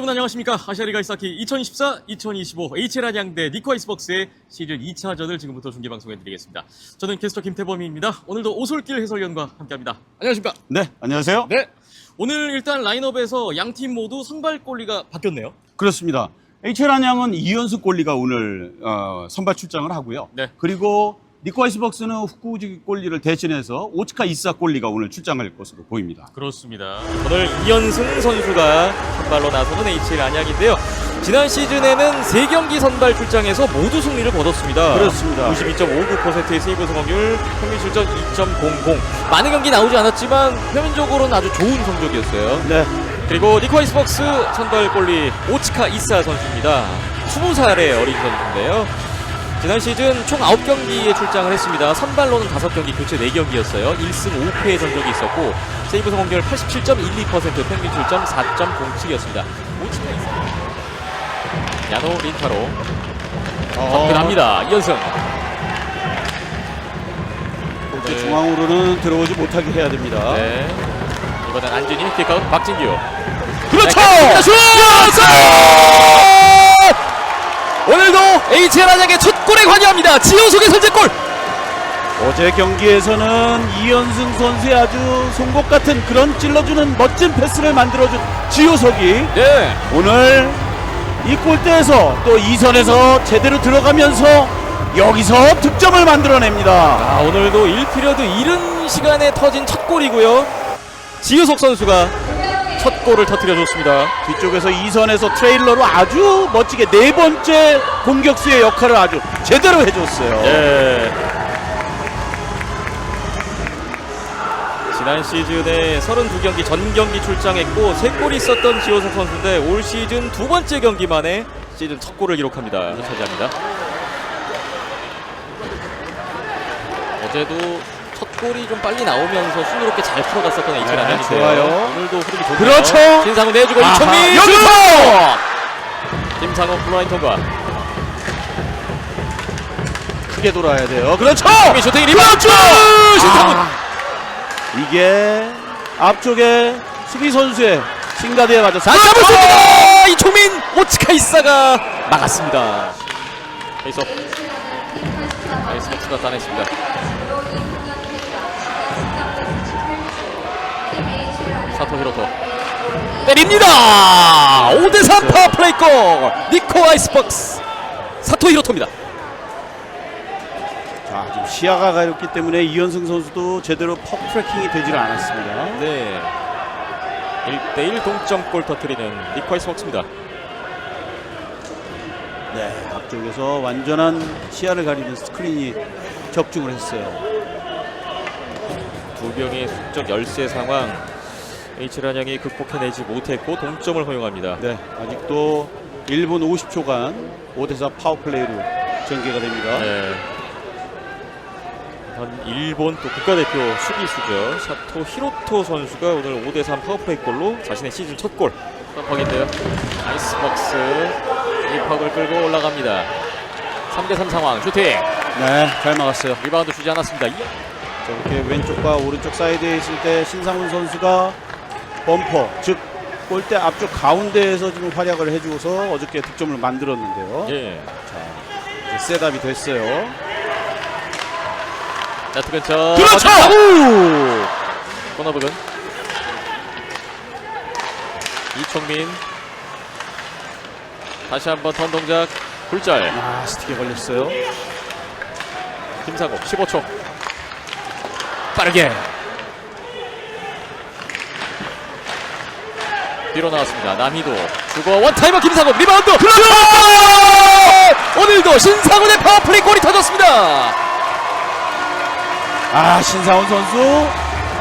여러분 안녕하십니까 아시아리가 이사키 2024-2025 HL 한양대 니코 아이스벅스의 시즌 2차전을 지금부터 중계 방송해드리겠습니다. 저는 게스트 김태범입니다. 오늘도 오솔길 해설위원과 함께합니다. 안녕하십니까? 네, 안녕하세요. 네. 오늘 일단 라인업에서 양 팀 모두 선발 골리가 바뀌었네요. 그렇습니다. HL 한양은 이연수 골리가 오늘 어, 선발 출장을 하고요. 네. 그리고 니코아이스 벅스는 후쿠지 골리를 대신해서 오츠카 이사 골리가 오늘 출장할 것으로 보입니다. 그렇습니다. 오늘 이현승 선수가 선발로 나서는 HL 안양인데요. 지난 시즌에는 3경기 선발 출장에서 모두 승리를 거뒀습니다. 그렇습니다. 92.59%의 세이브 성공률, 평균 실점 2.00. 많은 경기 나오지 않았지만 표면적으로는 아주 좋은 성적이었어요. 네, 그리고 니코아이스 벅스 선발 골리 오츠카 이사 선수입니다. 20살의 어린 선수인데요. 지난 시즌 총 9경기에 출장을 했습니다. 선발로는 5경기, 교체 4경기였어요. 1승 5패의 전적이 있었고 세이브 성공률 87.12%, 평균 출점 4.07이었습니다. 오츠카 이사. 야노 린타로 어, 접근합니다. 이연승. 골대 중앙으로는 들어오지 못하게 해야 됩니다. 네. 이번엔 안준이 킥아웃 박진규. 그렇죠! 네, 슛! 오늘도 HL 한양의 첫 골에 관여합니다. 지효석의 선제골. 어제 경기에서는 이연승 선수의 아주 송곳 같은 그런 찔러주는 멋진 패스를 만들어준 지효석이 네. 오늘 이 골대에서 또 2선에서 제대로 들어가면서 여기서 득점을 만들어냅니다. 아, 오늘도 1피리어드 이른 시간에 터진 첫 골이고요. 지효석 선수가 첫 골을 터뜨려 줬습니다. 뒤쪽에서 2선에서 트레일러로 아주 멋지게 네 번째 공격수의 역할을 아주 제대로 해줬어요. 네. 지난 시즌에 32경기 전 경기 출장했고 3골이 있었던 지효석 선수인데 올 시즌 두 번째 경기만에 시즌 첫 골을 기록합니다. 차지합니다. 어제도 첫 골이 좀 빨리 나오면서 순조롭게 잘 풀어갔었던 HL 네, 한양인데요. 좋아요. 오늘도 흐름이 좋네요. 그렇죠. 신상훈 내주고 이청민 여기서! 슛! 김상훈 블라인 통과. 크게 돌아야 돼요. 그렇죠. 이청민 슈팅 리바운드! 신상훈 아, 이게 앞쪽에 수비 선수의 싱가드에 맞아 한번 쏩니다! 이초민 오츠카이사가 막았습니다. 페이스업. 아이스박스가 따냈습니다. 사토 히로토. 때립니다! 5대3 파워플레이 골! 니코 아이스박스! 사토 히로토입니다. 자, 지금 시야가 가렸기 때문에 이현승 선수도 제대로 퍽 트래킹이 되질 않았습니다. 네. 1대1 동점골 터트리는 니코 아이스박스입니다. 네, 앞쪽에서 완전한 시야를 가리는 스크린이 적중을 했어요. 두 병의 수적 열세 상황 H일 한양이 극복해내지 못했고 동점을 허용합니다. 네, 아직도 1분 50초간 5대4 파워플레이로 전개가 됩니다. 네. 현 일본 또 국가대표 수비수죠. 사토 히로토 선수가 오늘 5대3 파워플레이 골로 자신의 시즌 첫 골. 깜빡인데요. 아이스박스 이 팍을 끌고 올라갑니다. 3대3 상황 슈팅. 네, 잘 막았어요. 리바운드 주지 않았습니다. 이- 저렇게 왼쪽과 오른쪽 사이드에 있을 때 신상훈 선수가 범퍼, 즉 골대 앞쪽 가운데에서 지금 활약을 해주고서 어저께 득점을 만들었는데요. 예. 이제 셋업이 됐어요. 네트 근처. 그렇죠! 어디서? 코너 부근. 이청민. 다시 한번 턴 동작. 굴절. 아, 스틱에 걸렸어요. 김상욱 15초. 빠르게. 뒤로 나왔습니다. 남희도 주고 원타이머 김상욱 리바운드. 그렇죠! 오늘도 신상훈의 파워플레이 골이 터졌습니다. 아, 신상훈 선수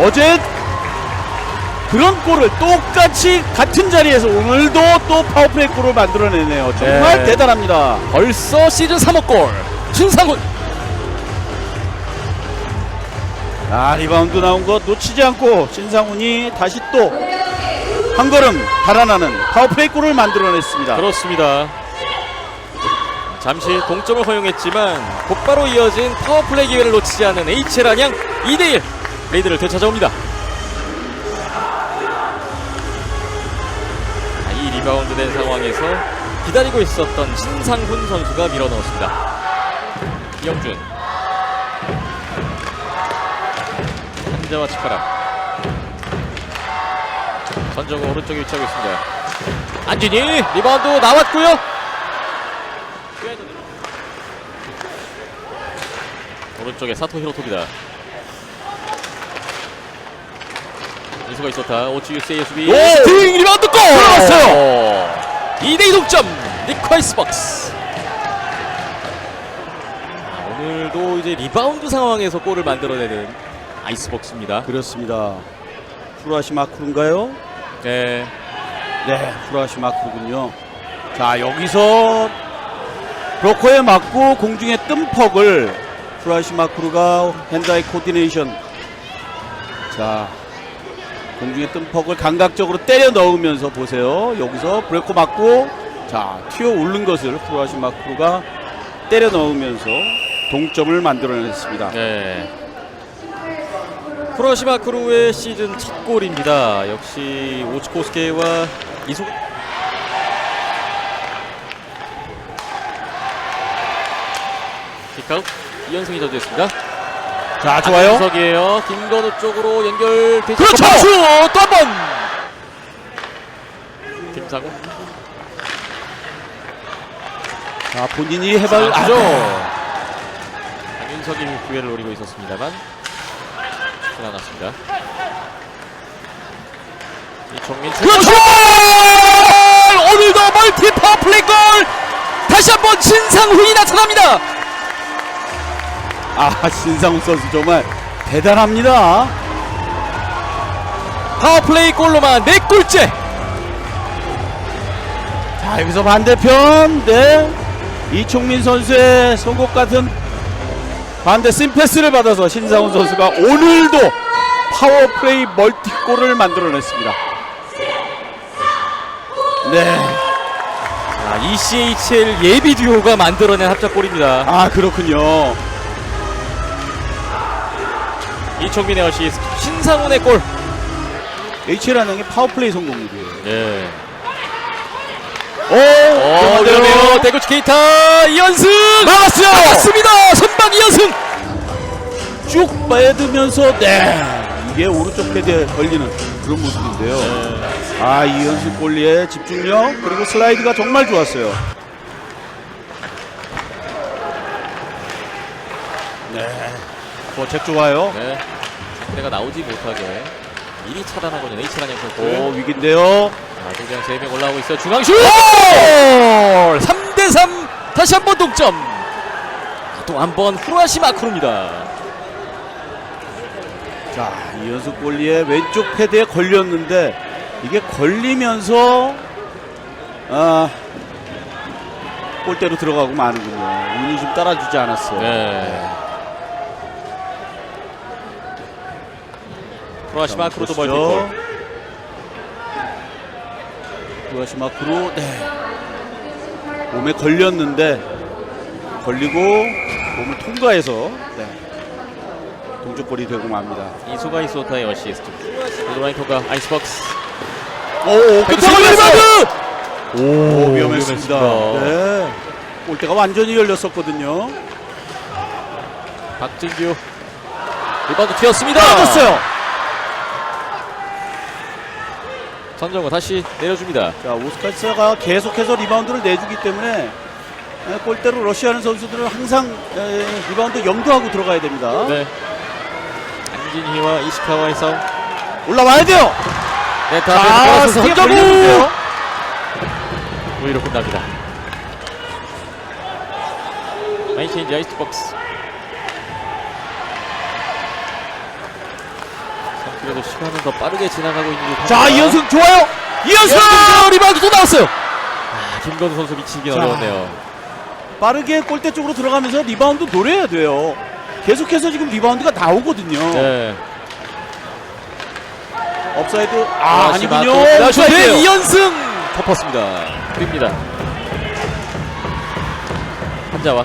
어제 그런 골을 똑같이 같은 자리에서 오늘도 또 파워플레이 골을 만들어내네요. 정말 네. 대단합니다. 벌써 시즌 3호 골. 신상훈. 아, 리바운드 나온 거 놓치지 않고 신상훈이 다시 또 한 걸음 달아나는 파워플레이 골을 만들어냈습니다. 그렇습니다. 잠시 동점을 허용했지만 곧바로 이어진 파워플레이 기회를 놓치지 않은 HL 한양 2대1 레이드를 되찾아옵니다. 아, 이 리바운드 된 상황에서 기다리고 있었던 신상훈 선수가 밀어넣었습니다. 이영준 한자와 치카라 전정우 오른쪽에 위치하고 있습니다. 안진이 리바운드 나왔고요. 오른쪽에 사토 히로토입니다. 이수가 있었다. 오치유 세이의 수비. 오! 스팅 리바운드 골! 들어갔어요! 2대2 동점. 니ኳ이스 박스. 아, 오늘도 이제 리바운드 상황에서 골을 만들어내는 아이스박스입니다. 그렇습니다. 후라시마 크루인가요? 네. 네, 후라시 마 크루군요. 자, 여기서 브로커에 맞고 공중에 뜬 퍽을 후라시 마 크루가 핸드아이 코디네이션. 자, 공중에 뜬 퍽을 감각적으로 때려 넣으면서 보세요. 여기서 브레이커 맞고 자, 튀어 오른 것을 후라시 마 크루가 때려 넣으면서 동점을 만들어냈습니다. 네. 프로시마 크루의 시즌 첫 골입니다. 역시 오츠코스케와 이소 킥아웃 이현승이 저지했습니다. 자, 좋아요. 석이에요. 김건우 쪽으로 연결되죠. 그렇죠! 또한 번. 김상우. 자, 본인이 해발 아, 죠 아, 강윤석이 기회를 노리고 있었습니다만 지나갔습니다. 이정민 그렇죠! 오늘도 멀티 파워플레이 골 다시 한번 신상훈이 나타납니다. 아, 신상훈 선수 정말 대단합니다. 파워플레이 골로만 네 골째. 자, 여기서 반대편, 네. 이총민 선수의 선곡 같은 반대 심패스를 받아서 신상훈 선수가 오늘도 파워플레이 멀티골을 만들어냈습니다. 네. 아, ECHL 예비 듀오가 만들어낸 합작골입니다. 아, 그렇군요. 이청민의 어시스트, 신상훈의 골. HL 한양의 파워플레이 성공률이에요. 예. 오, 어, 위험해요. 대구치 케이타 이연승 막았어요! 막았습니다. 선방 이연승. 쭉 빼두면서, 네. 이게 오른쪽 패드에 걸리는 그런 모습인데요. 아, 이현수 골리의 집중력, 그리고 슬라이드가 정말 좋았어요. 네. 뭐책 좋아요. 네. 상대가 나오지 못하게 미리 차단하고 있는 H란 선수. 오, 위기인데요. 자, 동장 3명 올라오고 있어요. 중앙슛! 3대3 다시 한 번 동점. 또 한 번 후라시 마크로입니다. 자, 이현수 골리의 왼쪽 패드에 걸렸는데 이게 걸리면서 아 골대로 들어가고 마는군요. 운이 좀 따라주지 않았어요. 네. 후라시 마 크로도 보시죠. 멀티골. 후라시 마 크로 네. 몸에 걸렸는데 걸리고 몸을 통과해서 네. 동쪽골이 되고 맙니다. 이소가 이소타의 어시스트. 로라이토가 아이스박스. 오, 끝에 걸렸어요. 오, 오, 위험했습니다. 네. 골대가 완전히 열렸었거든요. 박진규. 리바운드 튀었습니다. 떨어졌어요. 전정우 다시 내려줍니다. 자, 오스카스가 계속해서 리바운드를 내주기 때문에 에, 골대로 러시아하는 선수들은 항상 에, 리바운드 염두하고 들어가야 됩니다. 네. 안진희와 이시카와의 싸움. 올라와야 돼요. 네, 자, 다음에 스티어 선정우 걸렸는데요. 우위로 끝납니다. 마인체인지 아이스박스. 그래도 시간은 더 빠르게 지나가고 있는 듯 자, 합니다. 이현승 좋아요. 이현승 이현승 리바운드 또 나왔어요. 아, 김건우 선수 미치긴 자. 어려웠네요. 빠르게 골대 쪽으로 들어가면서 리바운드 노려야 돼요. 계속해서 지금 리바운드가 나오거든요. 네. 업사이드 아, 다시 아니군요. 맞고 다시 업사이드예요. 이연승 덮었습니다. 드립니다. 한자와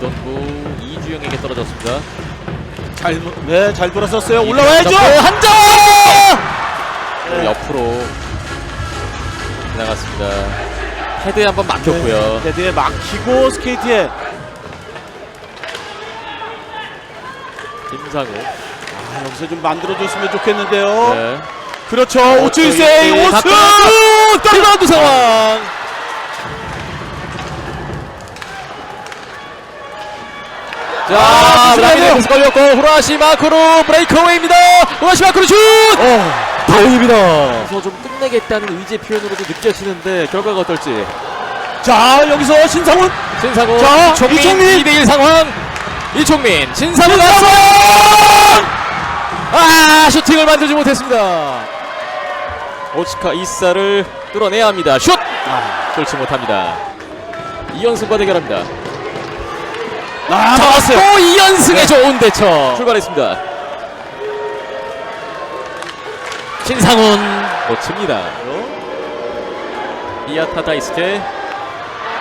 이동구 이주영에게 떨어졌습니다. 잘, 네, 잘 돌아섰어요. 올라와야죠. 한점 옆으로 지나갔습니다. 헤드에 한번 막혔고요. 헤드에 막히고 스케이트에 김상우. 아, 여기서 좀 만들어줬으면 좋겠는데요. 네. 그렇죠. 네, 오칠세이 오스. 리바운드 상황. 자, 아, 라미네스 걸렸고 후라시 마크로 브레이크어웨이입니다. 후라시 마크로 슛! 다행입니다. 그래서 좀 끝내겠다는 의지 표현으로도 느껴지는데 결과가 어떨지. 자, 여기서 신상훈. 신상우, 자, 이총민, 이총민. 2대1 상황. 이총민, 신상우 나왔어! 아, 슈팅을 만들지 못했습니다. 오치카 이사를 뚫어내야 합니다. 슛! 아, 뚫지 못합니다. 이연승과 대결합니다. 아 막았어요. 또 이연승의 좋은 대처. 출발했습니다. 신상훈 놓칩니다. 이아타 다이스케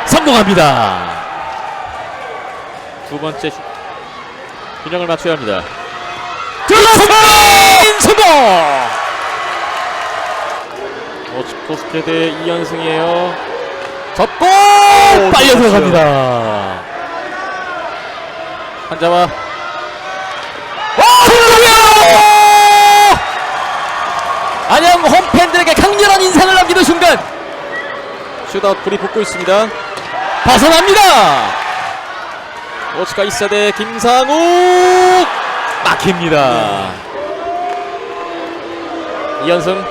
성공합니다. 두 번째 슛. 균형을 맞춰야 합니다. 들어갔습니다! 성공! 오스케 대 이연승이에요. 접고 빨려. 들어갑니다. 한자와. 안양 홈팬들에게 강렬한 인상을 남기는 순간 슛아웃 불이 붙고 있습니다. 벗어납니다! 오츠카 이사대 김상욱! 막힙니다. 이연승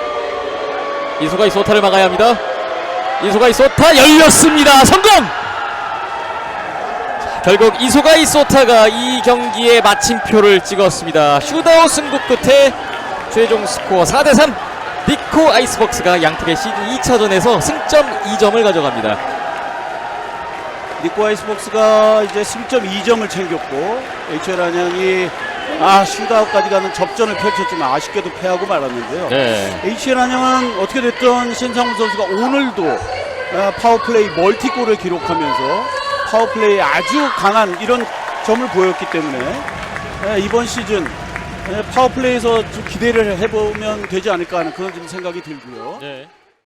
이소가 이소타를 막아야 합니다. 이소가 이소타 열렸습니다. 성공 결국 이소가 이 소타가 이 경기의 마침표를 찍었습니다. 슈다우 승부 끝에 최종 스코어 4대3 니코 아이스박스가 양팀의 시즌 2차전에서 승점 2점을 가져갑니다. 니코 아이스복스가 이제 승점 2점을 챙겼고 HL 안양이 아 슈다웃까지 가는 접전을 펼쳤지만 아쉽게도 패하고 말았는데요. 네. HL 안양은 어떻게 됐든 신상훈 선수가 오늘도 아, 파워플레이 멀티골을 기록하면서 파워플레이에 아주 강한 이런 점을 보였기 때문에 예, 이번 시즌 예, 파워플레이에서 좀 기대를 해보면 되지 않을까 하는 그런 좀 생각이 들고요. 네.